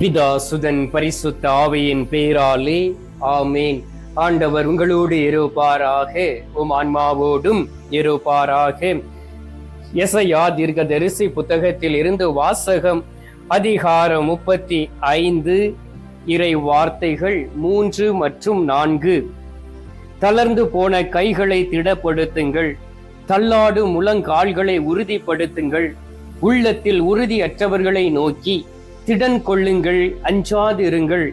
பிதா சுதன் பரிசுத்த ஆவையின் பேராலே ஆமேன். ஆண்டவர் உங்களோடு இருப்பாராக உம் ஆன்மாவோடும் இருப்பாராக. எசையா தீர்க்க தரிசி புத்தகத்தில் இருந்து வாசகம் அதிகாரம் முப்பத்தி ஐந்து இறை வார்த்தைகள் மூன்று மற்றும் நான்கு. தளர்ந்து போன கைகளை திடப்படுத்துங்கள் தள்ளாடு முழங்கால்களை உறுதிப்படுத்துங்கள் உள்ளத்தில் உறுதியற்றவர்களை நோக்கி. திடன் கொள்ளுங்கள் அஞ்சாதிருங்கள்.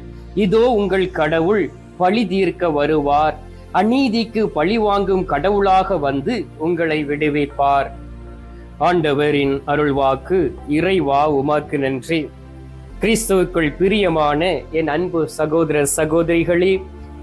இதோ உங்கள் கடவுள் பழி தீர்க்க வருவார். அநீதிக்கு பழி வாங்கும் கடவுளாக வந்து உங்களை விடுவிப்பார். ஆண்டவரின் அருள்வாக்கு இறைவா உமாக்கு நன்றி. கிறிஸ்துவுக்குள் பிரியமான என் அன்பு சகோதர சகோதரிகளே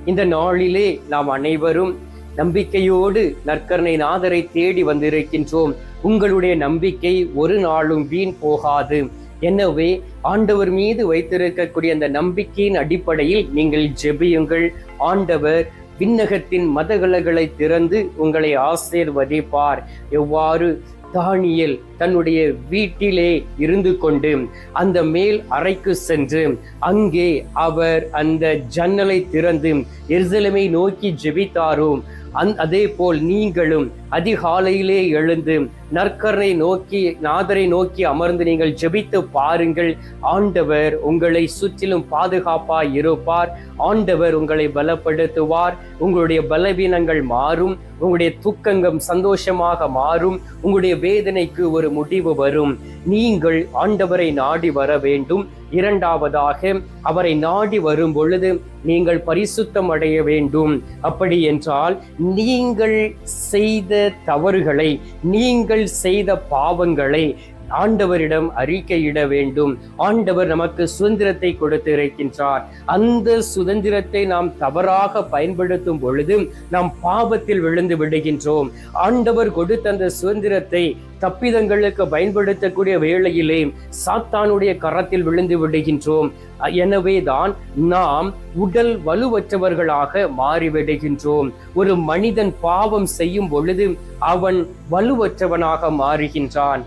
இந்த நாளிலே நாம் அனைவரும் நம்பிக்கையோடு நற்கரணை நாதரை தேடி வந்திருக்கின்றோம். உங்களுடைய நம்பிக்கை ஒரு நாளும் வீண் போகாது. எனவே ஆண்டவர் மீது வைத்திருக்கக்கூடிய அந்த நம்பிக்கையின் அடிப்படையில் நீங்கள் ஜெபியுங்கள். ஆண்டவர் விண்ணகத்தின் மதகலகளை திறந்து உங்களை ஆசீர்வதிப்பார். எவ்வாறு? தானியல் தன்னுடைய வீட்டிலே இருந்து கொண்டு அந்த மேல் அறைக்கு சென்று அங்கே அவர் அந்த ஜன்னலை திறந்து எருசலேமை நோக்கி ஜெபித்தாரோ? அந் அதே போல் நீங்களும் அதிகாலையிலே எழுந்து நற்கரனை நோக்கி நாதரை நோக்கி அமர்ந்து நீங்கள் ஜெபித்து பாருங்கள். ஆண்டவர் உங்களை சுற்றிலும் பாதுகாப்பாய் இருப்பார். ஆண்டவர் உங்களை பலப்படுத்துவார். உங்களுடைய பலவீனங்கள் மாறும். உங்களுடைய துக்கங்கம் சந்தோஷமாக மாறும். உங்களுடைய வேதனைக்கு ஒரு முடிவு வரும். நீங்கள் ஆண்டவரை நாடி வர வேண்டும். இரண்டாவதாக அவரை நாடி வரும் பொழுது நீங்கள் பரிசுத்தம் அடைய வேண்டும். அப்படி என்றால் நீங்கள் செய்த தவறுகளை நீங்கள் செய்த பாவங்களை ஆண்டவரிடம் அறிக்கையிட வேண்டும். ஆண்டவர் நமக்கு சுதந்திரத்தை கொடுத்து இருக்கின்றார் அந்த சுதந்திரத்தை நாம் தவறாக பயன்படுத்தும் பொழுது நாம் பாவத்தில் விழுந்து விடுகின்றோம். ஆண்டவர் கொடுத்த அந்த சுதந்திரத்தை தப்பிதங்களுக்கு பயன்படுத்தக்கூடிய வேளையிலே சாத்தானுடைய கரத்தில் விழுந்து விடுகின்றோம். எனவே தான் நாம் உடல் வலுவற்றவர்களாக மாறிவிடுகின்றோம். ஒரு மனிதன் பாவம் செய்யும் பொழுது அவன் வலுவற்றவனாக மாறுகின்றான்.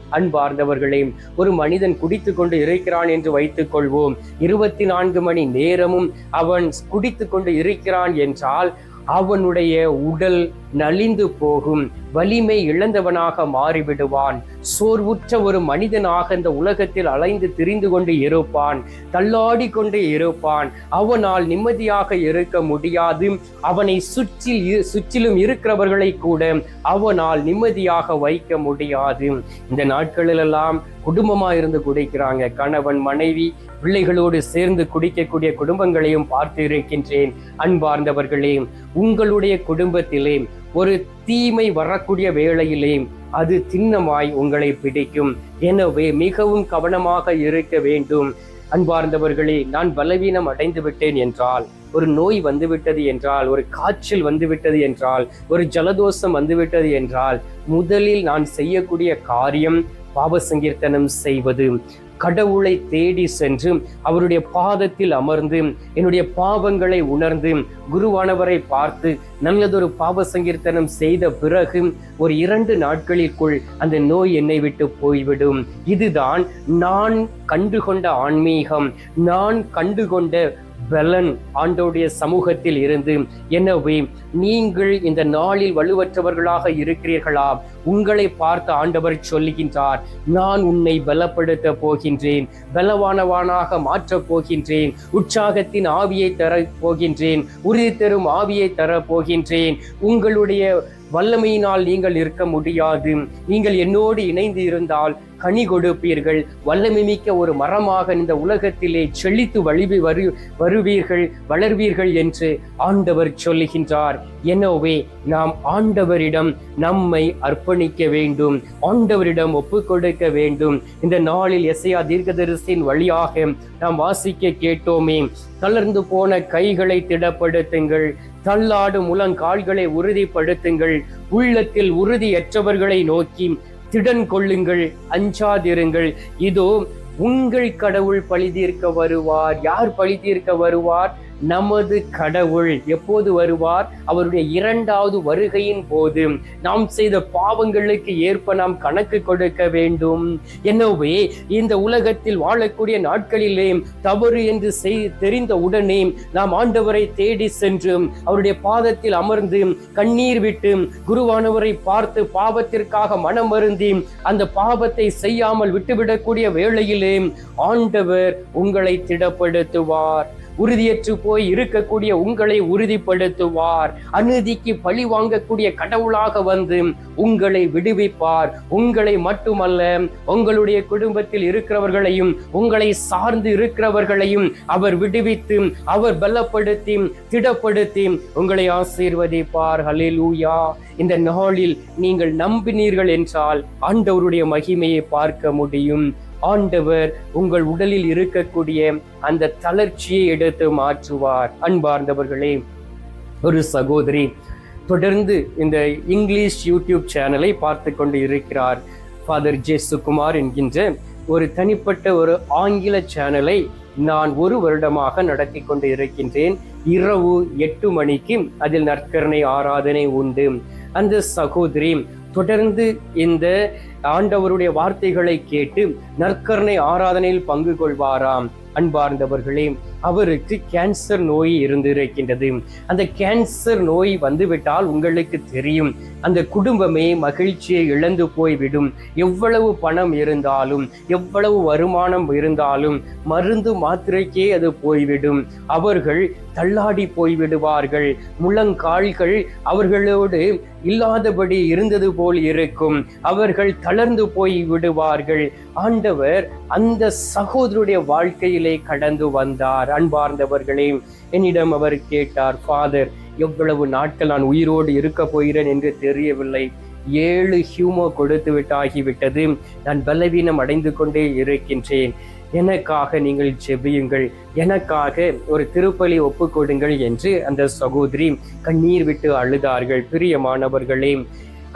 அன்பார்ந்தவர்களே ஒரு மனிதன் குடித்து கொண்டு இருக்கிறான் என்று வைத்துக் கொள்வோம் இருபத்தி நான்கு மணி நேரமும் அவன் குடித்து கொண்டு இருக்கிறான் என்றால் அவனுடைய உடல் நலிந்து போகும். வலிமை இழந்தவனாக மாறிவிடுவான். சோர்வுற்ற ஒரு மனிதனாக இந்த உலகத்தில் அலைந்து திரிந்து கொண்டு இருப்பான். தள்ளாடி கொண்டு இருப்பான். அவனால் நிம்மதியாக இருக்க முடியாது. அவனை சுற்றி சுற்றிலும் இருக்கிறவர்களை கூட அவனால் நிம்மதியாக வைக்க முடியாது. இந்த நாட்களிலெல்லாம் குடும்பமா இருந்து குடிக்கிறாங்க. கணவன் மனைவி பிள்ளைகளோடு சேர்ந்து குடிக்கக்கூடிய குடும்பங்களையும் பார்த்து இருக்கின்றேன். அன்பார்ந்தவர்களே உங்களுடைய குடும்பத்திலே ஒரு தீமை வரக்கூடிய வேளையிலே அது திண்ணமாய் உங்களை பிடிக்கும். எனவே மிகவும் கவனமாக இருக்க வேண்டும். அன்பார்ந்தவர்களே நான் பலவீனம் அடைந்து விட்டேன் என்றால் ஒரு நோய் வந்துவிட்டது என்றால் ஒரு காய்ச்சல் வந்துவிட்டது என்றால் ஒரு ஜலதோஷம் வந்துவிட்டது என்றால் முதலில் நான் செய்யக்கூடிய காரியம் பாவ சங்கீர்த்தனம் செய்வது. கடவுளை தேடி சென்று அவருடைய பாதத்தில் அமர்ந்து என்னுடைய பாவங்களை உணர்ந்து குருவானவரை பார்த்து நல்லதொரு பாவ சங்கீர்த்தனம் செய்த பிறகு ஒரு இரண்டு நாட்களிற்குள் அந்த நோய் என்னை விட்டு போய்விடும். இதுதான் நான் கண்டுகொண்ட ஆன்மீகம். நான் கண்டுகொண்ட பலன் ஆண்டோடைய சமூகத்தில் இருந்து. எனவே நீங்கள் இந்த நாளில் வலுவற்றவர்களாக இருக்கிறீர்களா? உங்களை பார்த்து ஆண்டவர் சொல்லுகின்றார் நான் உன்னை பலப்படுத்த போகின்றேன் பலவானவானாக மாற்றப் போகின்றேன் உற்சாகத்தின் ஆவியை தர போகின்றேன் உறுதி தரும் ஆவியை தர போகின்றேன். உங்களுடைய வல்லமையினால் நீங்கள் இருக்க முடியாது. நீங்கள் என்னோடு இணைந்து இருந்தால் கனி கொடுப்பீர்கள். வல்லமை மிக்க ஒரு மரமாக இந்த உலகத்திலே செழித்து வழிவி வரு வருவீர்கள் வளர்வீர்கள் என்று ஆண்டவர் சொல்லுகின்றார். எனவே நாம் ஆண்டவரிடம் நம்மை அர்ப்பணிக்க வேண்டும் ஆண்டவரிடம் ஒப்பு கொடுக்க வேண்டும். இந்த நாளில் எஸ்ஐயா தீர்க்கதரிசியின் வழியாக நாம் வாசிக்க கேட்டோமே தளர்ந்து போன கைகளை திடப்படுத்துங்கள் தள்ளாடும் முழங்கால்களை உறுதிப்படுத்துங்கள் உள்ளத்தில் உறுதியற்றவர்களை நோக்கி திடன் கொள்ளுங்கள் அஞ்சாதிருங்கள். இதோ உங்கள் கடவுள் பழி தீர்க்க வருவார். யார் பழி தீர்க்க வருவார்? நமது கடவுள் எப்போது வருவார்? அவருடைய இரண்டாவது வருகையின் போது நாம் செய்த பாவங்களுக்கு ஏற்ப நாம் கணக்கு கொடுக்க வேண்டும். எனவே இந்த உலகத்தில் வாழக்கூடிய நாட்களிலே தவறு என்று செய் தெரிந்த உடனே நாம் ஆண்டவரை தேடி சென்று அவருடைய பாதத்தில் அமர்ந்து கண்ணீர் விட்டு குருவானவரை பார்த்து பாவத்திற்காக மனம் வருந்தி அந்த பாவத்தை செய்யாமல் விட்டுவிடக்கூடிய வேளையிலே ஆண்டவர் உங்களை திடப்படுத்துவார். உறுதியற்று போய் இருக்கக்கூடிய உங்களை உறுதிப்படுத்துவார். அநீதிக்கு பழி வாங்கக்கூடிய கடவுளாக வந்து உங்களை விடுவிப்பார். உங்களை மட்டுமல்ல உங்களுடைய குடும்பத்தில் இருக்கிறவர்களையும் உங்களை சார்ந்து இருக்கிறவர்களையும் அவர் விடுவித்து அவர் பலப்படுத்தி திடப்படுத்தி உங்களை ஆசீர்வதிப்பார். ஹலிலூயா இந்த நாளில் நீங்கள் நம்பினீர்கள் என்றால் ஆண்டவருடைய மகிமையை பார்க்க முடியும். ஆண்டவர் உங்கள் உடலில் இருக்கக்கூடிய அந்த தளர்ச்சியை எடுத்து மாற்றுவார். அன்பார்ந்தவர்களே ஒரு சகோதரி தொடர்ந்து இந்த இங்கிலீஷ் யூடியூப் சேனலை பார்த்து கொண்டு இருக்கிறார். ஃபாதர் ஜே சுகுமார் என்கின்ற ஒரு தனிப்பட்ட ஒரு ஆங்கில சேனலை நான் ஒரு வருடமாக நடத்தி கொண்டு இருக்கின்றேன். இரவு எட்டு மணிக்கு அதில் நற்கரணை ஆராதனை உண்டு. அந்த சகோதரி தொடர்ந்து இந்த ஆண்டவருடைய வார்த்தைகளை கேட்டு நற்கரணை ஆராதனையில் பங்கு கொள்வாராம். அன்பார்ந்தவர்களே அவருக்கு கேன்சர் நோய் இருந்திருக்கின்றது. அந்த கேன்சர் நோய் வந்துவிட்டால் உங்களுக்கு தெரியும். அந்த குடும்பமே மகிழ்ச்சியை இழந்து போய்விடும். எவ்வளவு பணம் இருந்தாலும் எவ்வளவு வருமானம் இருந்தாலும் மருந்து மாத்திரைக்கே அது போய்விடும். அவர்கள் தள்ளாடி போய்விடுவார்கள். முழங்கால்கள் அவர்களோடு இல்லாதபடி இருந்தது போல் இருக்கும். அவர்கள் தளர்ந்து போய் விடுவார்கள். ஆண்டவர் அந்த சகோதரருடைய வாழ்க்கையிலே கடந்து வந்தார்? அன்பார்ந்தவர்களே என்னிடம் அவர் கேட்டார் ஃபாதர் எவ்வளவு நாட்கள் நான் உயிரோடு இருக்க போகிறேன் என்று தெரியவில்லை. ஏழு ஹியூமோ கொடுத்து விட்டாகிவிட்டது நான் பலவீனம் அடைந்து கொண்டே இருக்கின்றேன். எனக்காக நீங்கள் செபியுங்கள் எனக்காக ஒரு திருப்பலி ஒப்புக்கொடுங்கள் என்று அந்த சகோதரி கண்ணீர் விட்டு அழுதார்கள். பிரியமானவர்களே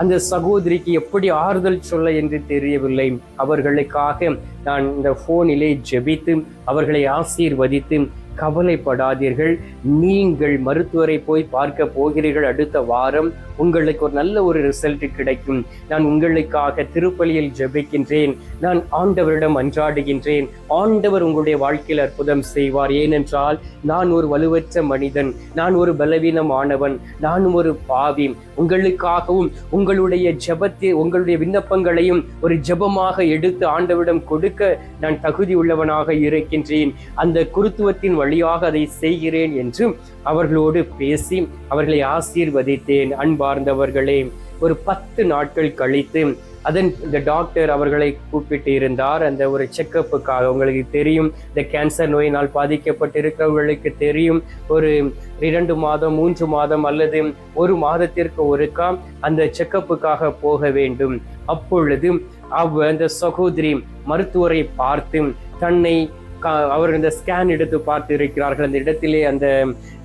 அந்த சகோதரிக்கு எப்படி ஆறுதல் சொல்ல என்று தெரியவில்லை. அவர்களுக்காக நான் இந்த போனிலே ஜெபித்து அவர்களை ஆசீர்வதித்து கவலைப்படாதீர்கள். நீங்கள் மருத்துவரை போய் பார்க்க போகிறீர்கள் அடுத்த வாரம். உங்களுக்கு ஒரு நல்ல ஒரு ரிசல்ட் கிடைக்கும். நான் உங்களுக்காக திருப்பலியில் ஜெபிக்கின்றேன். நான் ஆண்டவரிடம் அன்றாடுகின்றேன். ஆண்டவர் உங்களுடைய வாழ்க்கையில் அற்புதம் செய்வார். ஏனென்றால் நான் ஒரு வலுவற்ற மனிதன். நான் ஒரு பலவீனமானவன். நானும் ஒரு பாவி. உங்களுக்காகவும் உங்களுடைய ஜபத்தை உங்களுடைய விண்ணப்பங்களையும் ஒரு ஜபமாக எடுத்து ஆண்டவரிடம் கொடுக்க நான் தகுதி உள்ளவனாக இருக்கின்றேன். அந்த குருத்துவத்தின் வழியாக அதை செய்கிறேன் என்று அவர்களோடு பேசி அவர்களை ஆசீர்வதித்தேன். அன்பா அன்பார்ந்தவர்களே ஒரு பத்து நாட்கள் கழித்து அதன் இந்த டாக்டர் அவர்களை கூப்பிட்டு இருந்தார் அந்த ஒரு செக்கப்புக்காக உங்களுக்கு தெரியும். இந்த கேன்சர் நோயினால் பாதிக்கப்பட்டிருக்கிறவர்களுக்கு தெரியும். ஒரு இரண்டு மாதம் மூன்று மாதம் அல்லது ஒரு மாதத்திற்கு ஒருக்கா அந்த செக்கப்புக்காக போக வேண்டும். அப்பொழுது அவ் அந்த சகோதரி மருத்துவரை பார்த்து தன்னை அவர்கள் அவர் இந்த ஸ்கேன் எடுத்து பார்த்து இருக்கிறார்கள் அந்த இடத்திலே அந்த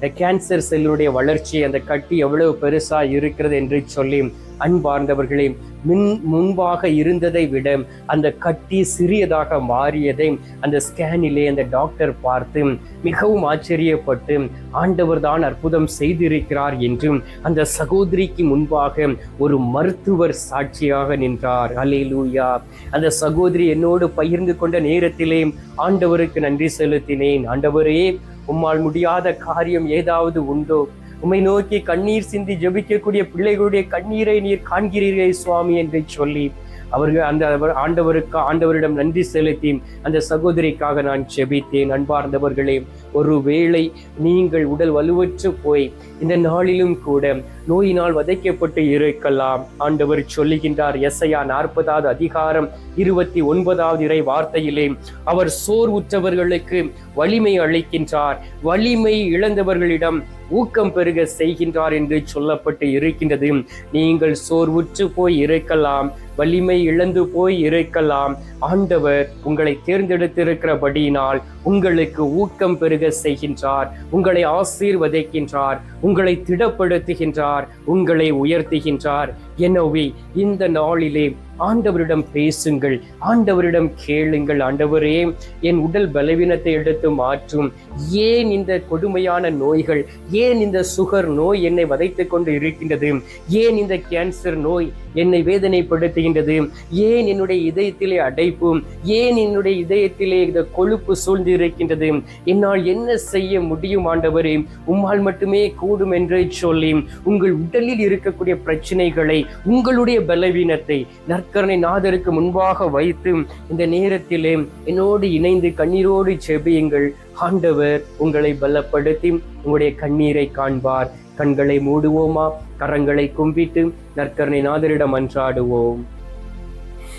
இந்த கேன்சர் செல்லுடைய வளர்ச்சி அந்த கட்டி எவ்வளவு பெருசா இருக்கிறது என்று சொல்லி அன்பார்ந்தவர்களே மின் முன்பாக இருந்ததை விட அந்த கட்டி சிறியதாக மாறியதை அந்த ஸ்கேனிலே அந்த டாக்டர் பார்த்து மிகவும் ஆச்சரியப்பட்டு ஆண்டவர் தான் அற்புதம் செய்திருக்கிறார் என்றும் அந்த சகோதரிக்கு முன்பாக ஒரு மருத்துவர் சாட்சியாக நின்றார். அலேலூயா அந்த சகோதரி என்னோடு பகிர்ந்து கொண்ட நேரத்திலே ஆண்டவருக்கு நன்றி செலுத்தினேன். ஆண்டவரே உம்மால் முடியாத காரியம் ஏதாவது உண்டோ? உம்மை நோக்கி கண்ணீர் சிந்தி ஜெபிக்கக்கூடிய பிள்ளைகளுடைய கண்ணீரை நீர் காண்கிறீர்களே சுவாமி என்று சொல்லி அவர்கள் அந்த ஆண்டவருக்கு ஆண்டவரிடம் நன்றி செலுத்தி அந்த சகோதரிக்காக நான் ஜெபித்தேன். அன்பார்ந்தவர்களே ஒருவேளை நீங்கள் உடல் வலுவற்று போய் இந்த நாளிலும் கூட நோயினால் வதைக்கப்பட்டு இருக்கலாம். ஆண்டவர் சொல்லுகின்றார் எஸ்ஐயா நாற்பதாவது அதிகாரம் இருபத்தி ஒன்பதாவது இறை வார்த்தையிலே அவர் சோர்வுற்றவர்களுக்கு வலிமை அளிக்கின்றார். வலிமை இழந்தவர்களிடம் ஊக்கம் பெருக செய்கின்றார் என்று சொல்லப்பட்டு இருக்கின்றது. நீங்கள் சோர்வுற்று போய் இருக்கலாம் வலிமை இழந்து போய் இருக்கலாம். ஆண்டவர் உங்களை தேர்ந்தெடுத்திருக்கிறபடியினால் உங்களுக்கு ஊக்கம் பெருக செய்கின்றார் உங்களை ஆசீர்வதிக்கின்றார் உங்களை திடப்படுத்துகின்றார். உங்களை உயர்த்துகின்றார். எனவே இந்த நாளிலே ஆண்டவரிடம் பேசுங்கள் ஆண்டவரிடம் கேளுங்கள். ஆண்டவரே என் உடல் பலவீனத்தை எடுத்து மாற்றும். ஏன் இந்த கொடுமையான நோய்கள் ஏன் இந்த சுகர் நோய் என்னை வதைத்துக் கொண்டு இருக்கின்றது? ஏன் இந்த கேன்சர் நோய் என்னை வேதனைப்படுத்துகின்றது. ஏன் என்னுடைய இதயத்திலே அடைப்பு? ஏன் என்னுடைய இதயத்திலே இந்த கொழுப்பு சூழ்ந்து இருக்கின்றது என்னால் என்ன செய்ய முடியும் ஆண்டவரே? உம்மால் மட்டுமே கூடும் என்று சொல்லி உங்கள் உடலில் இருக்கக்கூடிய பிரச்சனைகளை உங்களுடைய பலவீனத்தை நற்கரணை நாதருக்கு முன்பாக வைத்து இந்த நேரத்திலே என்னோடு இணைந்து கண்ணீரோடு செபியுங்கள். ஆண்டவர் உங்களை பலப்படுத்தி உங்களுடைய கண்ணீரை காண்பார். கண்களை மூடுவோமா? கரங்களை கும்பிட்டு நற்கரணை நாதரிடம் அன்றாடுவோம்.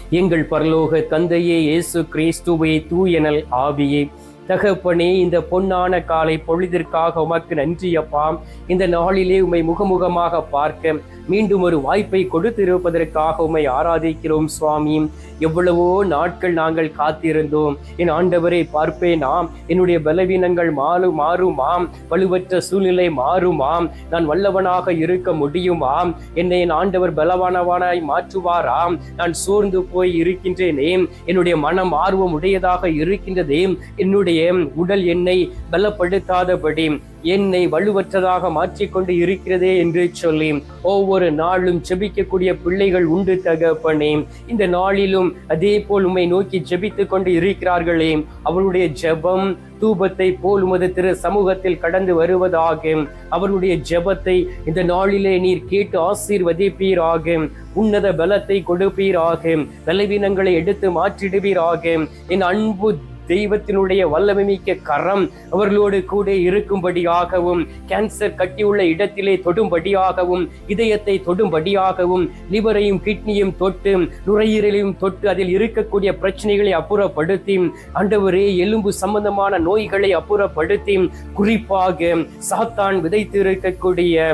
எங்கள் பரலோக தந்தையே இயேசு கிறிஸ்துவே தூயனல் ஆவியே தகப்பனே இந்த பொன்னான காலை பொழுதிற்காக உமக்கு நன்றியப்பாம் இந்த நாளிலே உமை முகமுகமாக பார்க்க மீண்டும் ஒரு வாய்ப்பை கொடுத்திருப்பதற்காக உமை ஆராதிக்கிறோம் சுவாமி. எவ்வளவோ நாட்கள் நாங்கள் காத்திருந்தோம். என் ஆண்டவரை பார்ப்பேனாம் என்னுடைய பலவீனங்கள் மாறு மாறுமாம். வலுவற்ற சூழ்நிலை மாறுமாம். நான் வல்லவனாக இருக்க முடியுமாம். என்னை என் ஆண்டவர் பலவானவனாய் மாற்றுவாராம். நான் சோர்ந்து போய் இருக்கின்றேனே. என்னுடைய மனம் ஆர்வம் உடையதாக இருக்கின்றதே. என்னுடைய உடல் என்னை பலப்படுத்தாதபடி. என்னை வலுவற்றதாக மாற்றிக்கொண்டு இருக்கிறதே என்று சொல்லி ஒவ்வொரு நாளும் ஜெபிக்கக்கூடிய பிள்ளைகள் உண்டு தகப்பனே. இந்த நாளிலும் அதே போல் உம்மை நோக்கி ஜெபித்துக் கொண்டு இருக்கிறார்களே. அவருடைய ஜெபம் தூபத்தை போல் உமது திரு சமூகத்தில் கடந்து வருவதாக. அவருடைய ஜெபத்தை இந்த நாளிலே நீர் கேட்டு ஆசீர்வதிப்பீராக. உன்னத பலத்தை கொடுப்பீராக. பலவீனங்களை எடுத்து மாற்றிடுவீராக. என் அன்பு தெய்வத்தினுடைய வல்லமை மிக்க கரம் அவர்களோடு கூட இருக்கும்படியாகவும் கேன்சர் கட்டியுள்ள இடத்திலே தொடும்படியாகவும் இதயத்தை தொடும்படியாகவும் லிவரையும் கிட்னியும் தொட்டு நுரையீரலையும் தொட்டு அதில் இருக்கக்கூடிய பிரச்சனைகளை அப்புறப்படுத்தி ஆண்டவரே எலும்பு சம்பந்தமான நோய்களை அப்புறப்படுத்தி குறிப்பாக சாத்தான் விதைத்து இருக்கக்கூடிய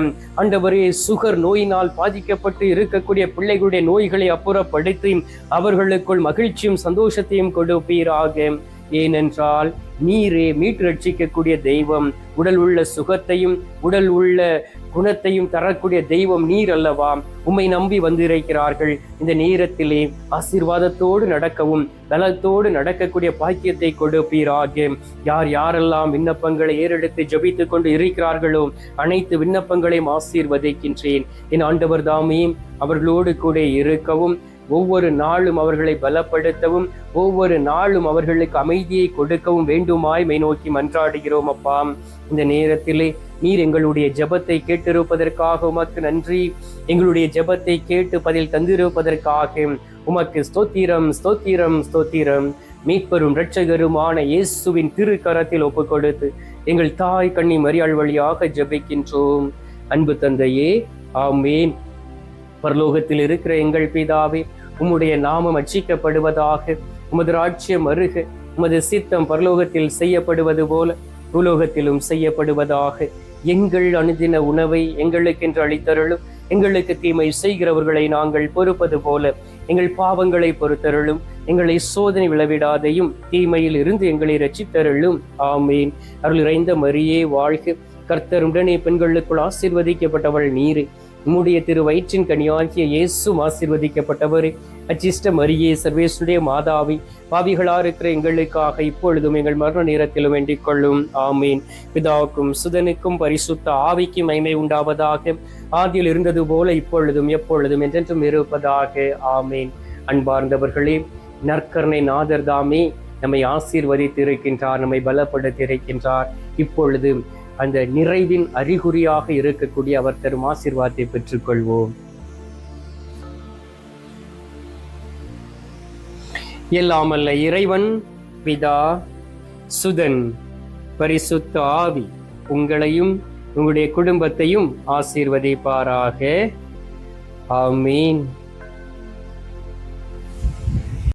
ஆண்டவரே சுகர் நோயினால் பாதிக்கப்பட்டு இருக்கக்கூடிய பிள்ளைகளுடைய நோய்களை அப்புறப்படுத்தி அவர்களுக்குள் மகிழ்ச்சியும் சந்தோஷத்தையும் கொடுப்பீராக. ஏனென்றால் நீரே மீட்டு ரட்சிக்கக்கூடிய தெய்வம் உடல் உள்ள சுகத்தையும் உடல் உள்ள குணத்தையும் தரக்கூடிய தெய்வம் நீர் அல்லவா? உம்மை நம்பி வந்திருக்கிறார்கள். இந்த நேரத்திலே ஆசீர்வாதத்தோடு நடக்கவும் பலத்தோடு நடக்கக்கூடிய பாக்கியத்தை கொடுப்பீராக. யார் யாரெல்லாம் விண்ணப்பங்களை ஏறெடுத்து ஜபித்து கொண்டு இருக்கிறார்களோ அனைத்து விண்ணப்பங்களையும் ஆசீர்வதிக்கின்றேன். என் ஆண்டவர் தாமே அவர்களோடு கூட இருக்கவும் ஒவ்வொரு நாளும் அவர்களை பலப்படுத்தவும் ஒவ்வொரு நாளும் அவர்களுக்கு அமைதியை கொடுக்கவும் வேண்டுமாய் மை நோக்கி மன்றாடுகிறோம் அப்பா. இந்த நேரத்திலே நீர் எங்களுடைய ஜெபத்தை கேட்டிருப்பதற்காக உமக்கு நன்றி. எங்களுடைய ஜெபத்தை கேட்டு பதில் தந்திருப்பதற்காக உமக்கு ஸ்தோத்திரம் ஸ்தோத்திரம் ஸ்தோத்திரம். மீட்பெரும் இரட்சகருமான இயேசுவின் திருக்கரத்தில் ஒப்புக் கொடுத்து எங்கள் தாய் கண்ணி மரியாள் வழியாக ஜெபிக்கின்றோம். அன்பு தந்தையே ஆமேன். பரலோகத்தில் இருக்கிற எங்கள் பிதாவே உம்முடைய நாமம் அச்சிக்கப்படுவதாக உமது ராஜ்யம் அருக உமது சித்தம் பரலோகத்தில் செய்யப்படுவது போல பூலோகத்திலும் செய்யப்படுவதாக. எங்கள் அணுதின உணவை எங்களுக்கென்று அளித்தருளும் எங்களுக்கு தீமை செய்கிறவர்களை நாங்கள் பொறுப்பது போல எங்கள் பாவங்களை பொறுத்தருளும் எங்களை சோதனை விளவிடாதையும் தீமையில் இருந்து எங்களை ரச்சித்தருளும் ஆமேன். அருள் இறைந்த மரியே வாழ்க. கர்த்தருடனே பெண்களுக்குள் ஆசிர்வதிக்கப்பட்டவள் நீரே. உம்முடைய திரு வயிற்றின் கனியாகிய இயேசு ஆசீர்வதிக்கப்பட்டவரே. அச்சிஷ்ட மரியே சர்வேஸ்வருடைய மாதாவி பாவிகளா இருக்கிற எங்களுக்காக இப்பொழுதும் எங்கள் மரண நேரத்திலும் வேண்டிக் கொள்ளும். ஆமீன். பிதாவுக்கும் சுதனுக்கும் பரிசுத்த ஆவிக்கும் மைமை உண்டாவதாக. ஆதியில் இருந்தது போல இப்பொழுதும் எப்பொழுதும் என்றென்றும் இருப்பதாக. ஆமீன். அன்பார்ந்தவர்களே நற்கரணை நாதர் தாமே நம்மை ஆசீர்வதித்து இருக்கின்றார் நம்மை பலப்படுத்தி இருக்கின்றார் இப்பொழுது அந்த நிறைவின் அறிகுறியாக இருக்கக்கூடிய அவர் தரும் ஆசிர்வாதத்தை பெற்றுக்கொள்வோம். எல்லாமல்ல இறைவன் பிதா சுதன் பரிசுத்த ஆவி உங்களையும் உங்களுடைய குடும்பத்தையும் ஆசீர்வதிப்பாராக. ஆமீன்.